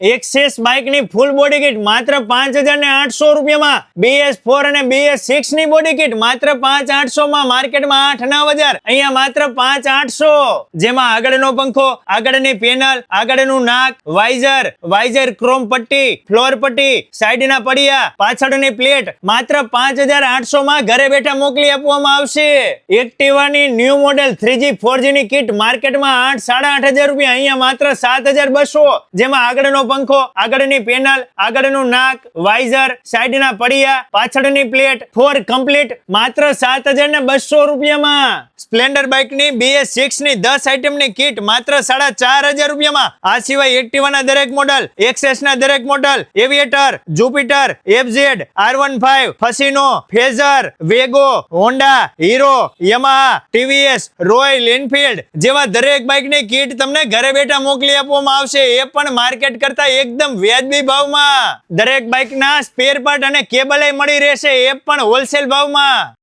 Access બાઇકની full body kit માત્ર પાંચ હજાર ને આઠસો રૂપિયામાં. બીએસ ફોર અને બીએસ સિક્સની બોડી કિટ માત્ર પાંચ આઠસો માં માર્કેટમાં આઠ નવ હજાર. અહીંયા માત્ર પાંચ આઠસો. જેમાં આગળનો પંખો, આગળની પેનલ આગળનું નાક વાઇઝર વાઇઝર ક્રોમ પટ્ટી ફ્લોર પટ્ટી, સાઈડના પડિયા, પાછળની પ્લેટ માત્ર પાંચ હજાર આઠસો માં ઘરે બેઠા મોકલી આપવામાં આવશે. એક્ટિવાની new model three G four G ની કિટ માર્કેટમાં આઠ, સાડા આઠ હજાર રૂપિયા. અહીંયા માત્ર સાત હજાર બસો. જેમાં આગળનો પંખો, આગળની પેનલ આગળનું નાક વાઇઝર સાઈડના પડિયા, પાછળની પ્લેટ ફોર કમ્પ્લીટ માત્ર સાત ને રૂપિયામાં. સ્પ્લેન્ડર બાઇકની બીએસ સિક્સની દસ આઇટમની કિટ માત્ર સાડા ચાર હજાર રૂપિયામાં. આ સિવાય એક્ટિવાના દરેક મોડલ એક્સેસ ના દરેક model Aviator Jupiter FZ R one five Fascino Fazer Wego Honda Hero Yamaha TVS Royal Enfield જેવા દરેક બાઇકની કીટ તમને ઘરે બેઠા મોકલી આપવામાં આવશે. એ પણ માર્કેટ કરતા એકદમ વ્યાજબી ભાવમાં. દરેક બાઇકના સ્પેર પાર્ટ અને કેબલ મળી રહેશે, એ પણ હોલસેલ ભાવમાં.